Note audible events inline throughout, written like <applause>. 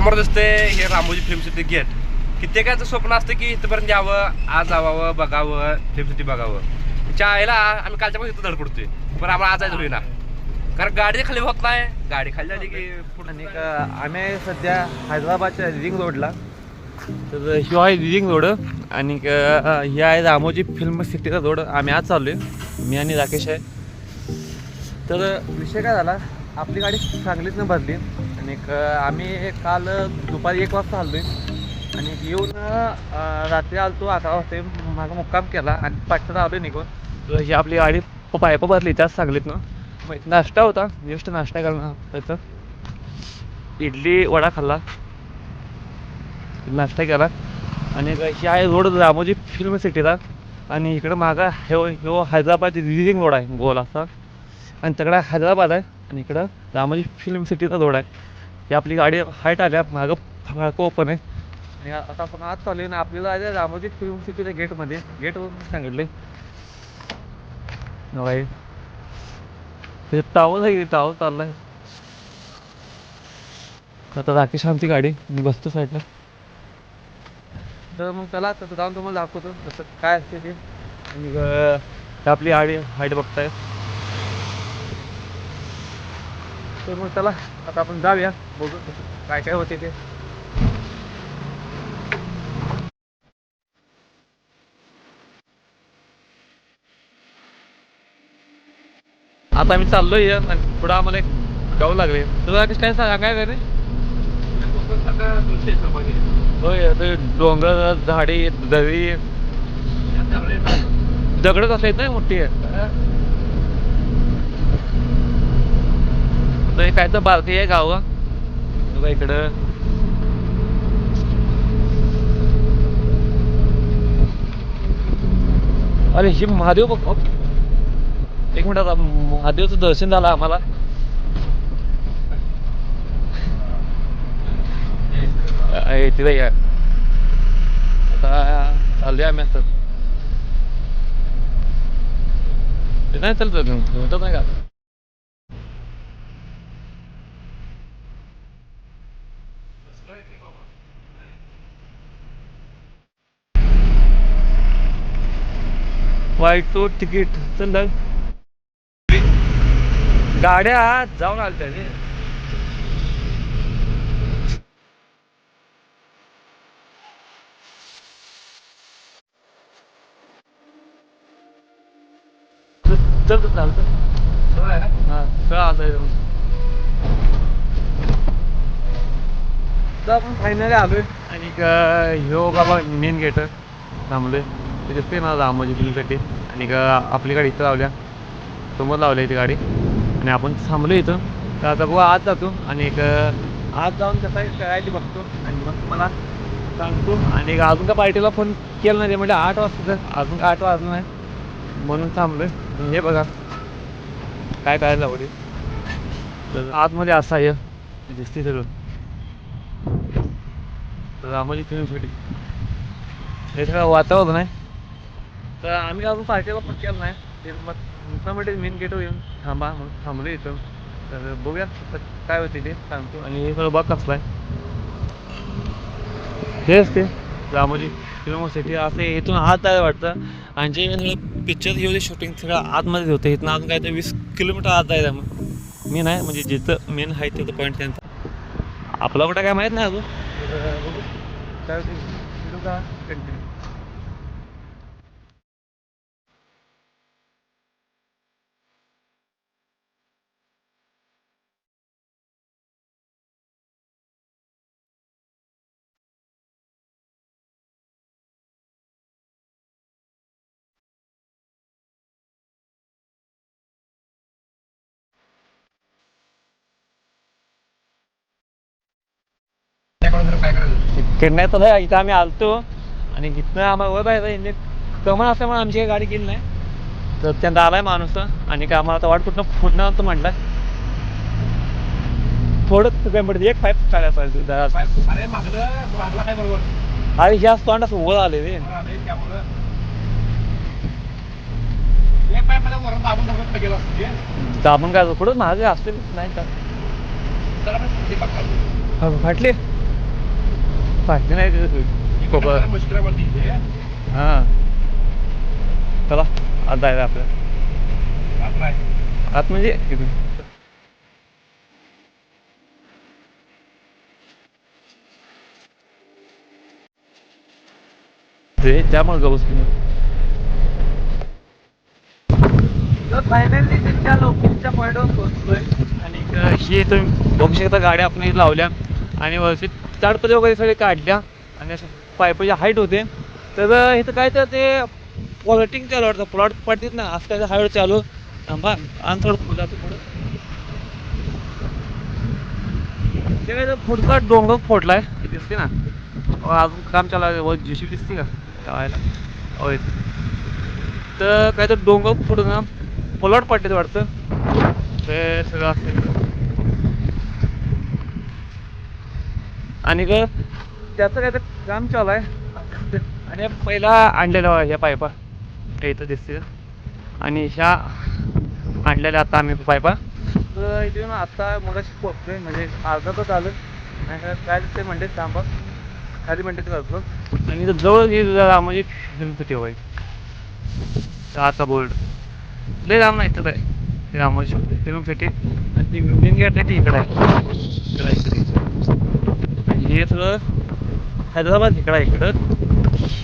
समोर दिसते हे रामोजी फिल्म सिटी गेट कित्येकाचं स्वप्न असतं की इथपर्यंत यावं आज जावावं बघावं फिल्म सिटी बघावं. तिच्या आईला आम्ही कालच्या पासून इथं धडपडतोय पण आम्हाला आज जायचं ना कारण गाडी खाली होत नाही. गाडी खाली झाली की आणि आम्ही सध्या हैदराबादच्या रिंग रोडला. तर ह्यो आहे रिंग रोड. आणि ही आहे रामोजी फिल्म सिटीचा रोड. आम्ही आज चाललोय. मी आणि राकेश आहे. तर विषय काय झाला? आपली गाडी चांगलीच न भरली. आणि आम्ही काल दुपारी एक वाजता आलोय आणि येऊन रात्री आलतो अकरा वाजता माझा मुक्काम केला आणि पाचशा आलो निघून. ही आपली गाडी पायपं भरली त्याच सांगलीतनं मग इथं नाश्ता होता जस्ट नाश्ता करणार त्याचं इडली वडा खाल्ला. नाश्ता केला. आणि ही आहे रोड रामोजी फिल्म सिटीला. आणि इकडं मागं ह्यो ह्यो हैदराबाद रिजिंग रोड आहे गोल असा. आणि तिकडं हैदराबाद आहे आणि इकडं रामोजी फिल्म सिटीचा रोड आहे. ही आपली गाडी हाईट आल्या मागं फाळकं ओपन आहे. आणि आता आपण आज चालू ना आपल्याला आहे रामोजी फिल्म सिटीच्या गेटमध्ये गेटवरून सांगितले बाई ते टावर आहे टावर चाललाय. आता राकेश आमची गाडी मी बसतो साईडला तर मग चला तर जाऊन तुम्हाला दाखवतो तसं काय असते ते. आपली गाडी हाईट बघताय. तर मग चला आता आपण जाऊया बघू काय काय होते ते. आता आम्ही चाललोय आणि पुढं आम्हाला एक गाव लागले. तुला कसं काय सांगायचं रे? होय ते डोंगर झाडी दरी. दगडच असायत ना मोठी? आहे हे काय तर बारकी आहे गाव? बघा इकडं. अरे हे महादेव बघ एक मिनिट आता महादेवचं दर्शन झालं आम्हाला. तिथे या. आता आम्ही आता. ते नाही चालत म्हणतात नाही का? वाईट तो तिकीट चल गाड्या जाऊन आल्या त्याने चल चालतं हा चल आता तर आपण फायनली आलोय. आणि ह्यो बाबा मेन गेट थांबलोय. दिसते ना रामोजी फिल्मसाठी. आणि क- आपली गाडी इथं लावल्या. समोर लावल्या ती गाडी. आणि आपण थांबलो इथं. तर आता बघू आज जातो. आणि एक आज जाऊन कसं आहे काय ते बघतो. आणि मग मला सांगतो. आणि एक अजून का पार्टीला फोन केला नाही ते म्हणजे आठ वाजता अजून काय आठ वाजलं नाही. म्हणून थांबलो आणि हे बघा. काय काय आवडेल तर आतमध्ये असं आहे दिसते सगळं. तर आम्हाला फिल्मसाठी. हे सगळं वातावरण आहे. तर आम्ही अजून पार्टीला पण केलं नाही. ते मग तुमच्यामध्ये मेन गेटवर येऊन थांबा मग थांबलो इथं. तर बघूया काय होते ते सांगतो. आणि हे सगळं बघ कसलं आहे. हेच ते रामोजी फिल्म सिटी असं इथून आत आहे वाटतं. आणि जे पिक्चर हे होते शूटिंग सगळं आतमध्ये होतं. इथून अजून काय तर वीस किलोमीटर आत आहे. मग मेन आहे म्हणजे जिथं मेन आहे तिथं पॉईंट त्यांचा आपला कुठं काय माहीत नाही अजून. बघू. काय होते? का? कंटिन्यू तर इथं आम्ही आलतो. आणि इथनं आम्हाला वर पाहिजे इंजिन कमन असल्यामुळे आमची काही गाडी गेली नाही. तर त्यांना आलाय माणूस. आणि काय आम्हाला आता वाट कुठनं फुटणार तर म्हटलं थोडं काय म्हणते एक पाईप जरा. अरे मागलं. मागला काय बरोबर? अरे ह्या तोंड असं वर आले रे. दाबून काय? कुठं महाग असते नाही का? फाटले. फाटली नाही कोपा हां चला आत जायला आपल्याला आत म्हणजे इकडे. ते त्यामुळे गवस तर फायनली त्यांच्या लोकेशनच्या पॉईंटवर आणि ही तुम्ही बघू शकता गाड्या आपण लावल्या. आणि वरती ताडपत्रे वगैरे सगळे काढल्या. आणि असं पायपाची हाईट होते. तर इथं काय तर ते प्लॉटिंग चालू वाटतं प्लॉट पडतात ना. आज काय हाईट चालू. थांबा. आणि थोडं जातो पुढं. ते काय तर पुढचा डोंगर आहे दिसते ना. अजून काम चालू आहे. व जेशी दिसते का? लावायला. होय. तर काय तर डोंगर फोडून ना पडते वाटतं. ते सगळं असते. आणि ग त्याचं काय तर काम चालू आहे. आणि पहिला आणलेला ह्या पायपा. इथं दिसते आणि ह्या आणलेल्या आता आम्ही पायपा. तर इथून आता मगाशी पोहोचतोय म्हणजे अर्धा तास आलं नाही का काय ते म्हणते थांबा खाली म्हणते ते करतो आणि इथं जवळ म्हणजे फिल्मसाठी हवं आहे बोर्ड. लय लांब नाही तर आहे रामोजी फेटे आणि ती इंडियन गेट आहे ती इकडं आहे. इकडं इकडे. हे सगळं हैदराबाद इकडं इकडं.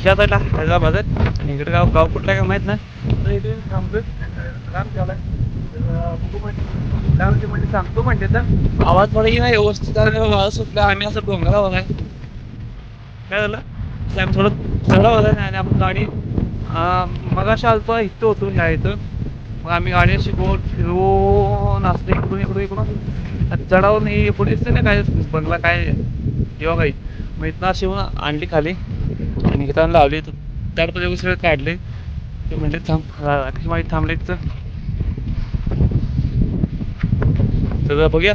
ह्या साईडला हैदराबाद आहेत आणि इकडं गाव गाव कुठलं काय माहीत नाही? तर इथे थांबतो काम चालू आहे. म्हणजे म्हणजे सांगतो म्हणते तर. आवाज थोडा नाही व्यवस्थित आवाज सुटला. आम्ही असं डोंगरावर आहे. काय झालं? म्हणजे आम्ही थोडं चढावर आहे आणि आपण गाडी मग अशा अल्प इथं होतो ह्या इथं. मग आम्ही गाडी अशी गोल फिरवून असतो इकडून इकडून इकडून. चढावून हे पुढे दिसते ना काय? बंगला काय? किंवा काही मग इथनं अशी आणली खाली. आणि घेताना लावली. तर त्यात पण सगळे काढले. ते म्हणजे थांब माहीत थांबले तिथं तर बघूया.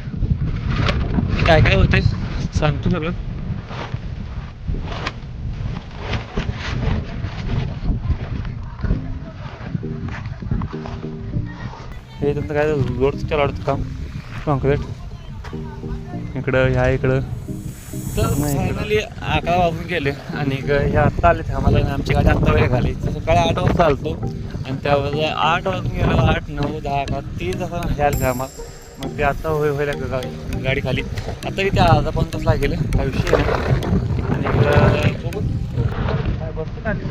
काय काय होते सांगतो सगळं. हे तुमचं काय रोड चालू काम. कॉन्क्रीट इकडं ह्या इकडं. फायनली अकरा वाजून गेले आणि हे आत्ता आले आम्हाला आमची गाडी आत्ता वेळ घाली सकाळी आठ वाजता चालतो आणि त्यावेळेस आठ वाजून गेलो आठ नऊ दहा अकरा तीन तासा हे आले आम्हाला. मग ते आत्ता होय व्हायला गाडी खाली. आता इथे अर्धा पाऊन तास लागेल काय विषय नाही. आणि इकडं बघू काय बसतो खाली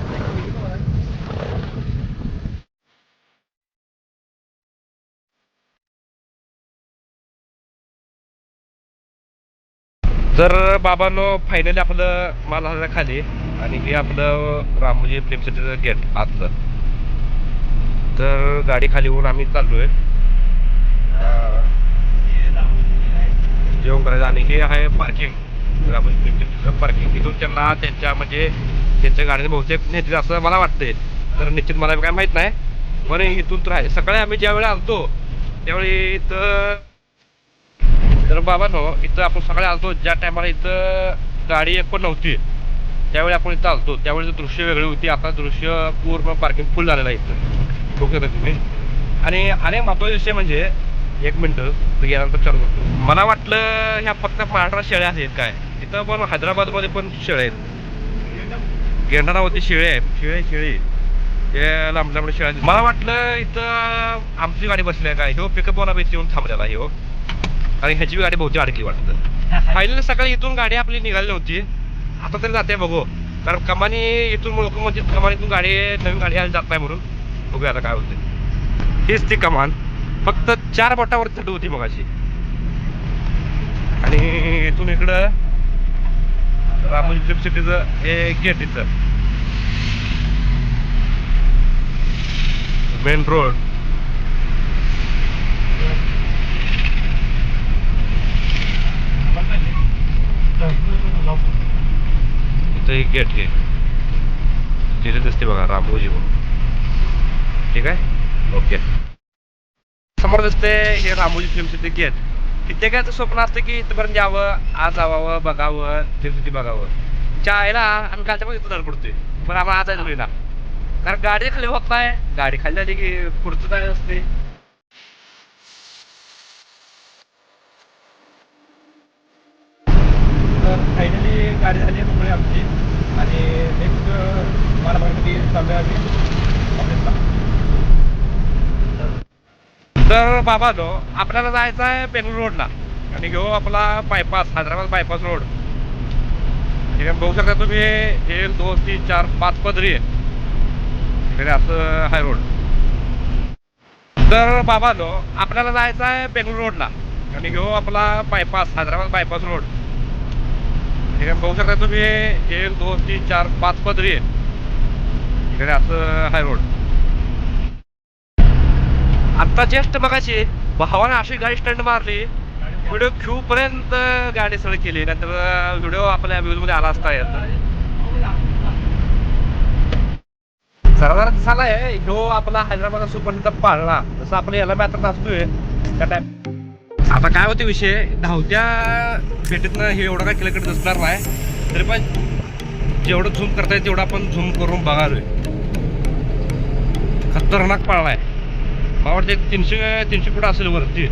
तर बाबांनो फायनली आपलं माल आला खाली आणि हे आपलं रामोजी फिल्म सिटीचं गेट आतलं तर गाडी खाली होऊन आम्ही चाललोय. जेवण करायचं आणि हे आहे पार्किंग रामोजी फिल्म सिटीचं पार्किंग तिथून त्यांना त्यांच्या म्हणजे त्यांच्या गाडीने बहुतेक नेतील असं मला वाटतंय. तर निश्चित मला काय माहीत नाही. पण इथून तर आहे. सकाळी आम्ही ज्यावेळी आलतो त्यावेळी तर तर बाबा नो इथं आपण सकाळी आलतो ज्या टायमाला इथं गाडी एक पण नव्हती त्यावेळी आपण इथं आलतो. त्यावेळी दृश्य वेगळी होती आता दृश्य पूर्ण पार्किंग फुल झालेलं आहे इथं. ओके तुम्ही. आणि अनेक महत्त्वाचा विषय म्हणजे एक मिनटं गेल्यानंतर चालू करतो. मला वाटलं ह्या फक्त महाराष्ट्रात शेळ्या आहेत काय? इथं पण हैदराबादमध्ये पण शेळ्या आहेत. गेंडारावरती शेळे आहे शेळे शेळी. ते लांब लांबडे शेळ्या आहेत. मला वाटलं इथं आमची गाडी बसली आहे काय? हो पिकअप वाला बेस येऊन थांबलेला आहे हो. आणि ह्याची बी गाडी बहुतेक अडकली वाटतं. <laughs> फायनली सकाळी इथून गाडी आपली निघाली नव्हती. आता तरी जाते बघू. कारण कमानी इथून लोक म्हणजे कमानीतून गाडी नवीन गाडी आली जात नाही म्हणून. बघूया आता काय होते हीच ती कमान. फक्त चार बोटावर चढू होती मगाशी. आणि इथून इकडं रामोजी फिल्म सिटीचं हे गेट इथं. मेन रोड इथं एक गेट घे तिथे दिसते बघा रामोजी म्हणून ठीक आहे? ओके. समोर दिसते हे रामोजी फिल्म सिटी गेट प्रत्येकाचं स्वप्न असतं की इथपर्यंत यावं आज जावावं बघावं फिल्म सिटी बघावं. चायला आम्ही कालच्या पण इथं धडपडतोय पण आम्हाला आज जायचं ना. कारण गाडी खाली होत नाही गाडी खाली झाली की पुढचं काय असते फायनली गाडी झाली आहे मोकळी आमची आणि नेक्स्ट मला बघण्यासाठी चाललोय आम्ही ऑफिसला तर बाबा नो आपल्याला जायचं आहे बेंगलोर रोडला. आणि घेऊ आपला बायपास हैदराबाद बायपास रोड ठीक बघू शकता तुम्ही एक दोन तीन चार पाच पदरी आहे असं हाय रोड तर बाबा नो आपल्याला जायचं आहे बेंगळूर रोडला. आणि घेऊ आपला बायपास हैदराबाद बायपास रोड ठीक बघू शकता तुम्ही एक दोन तीन चार पाच पदरी आहे असं हाय रोड आता जस्ट मगाशी भावाने अशी गाडी स्टंट मारली. व्हिडिओ क्यू पर्यंत गाडी सळ केली. नंतर व्हिडिओ आपल्या व्ह्यूजमध्ये आला असता येत. जरा जरा दिसायला ह्यो आपला हैदराबाद सुपरसिद्ध पाळला जसं आपण याला मॅटर नसतोय त्या टाइम आता काय होते विषय? धावत्या भेटीतनं हे एवढं काय केलं दिसणार नाही. तरी पण जेवढं झूम करता येईल तेवढं आपण झूम करून बघालोय. खतरनाक पाळलाय आहे. मला वाटतं एक तीनशे तीनशे फूट असेल वरती.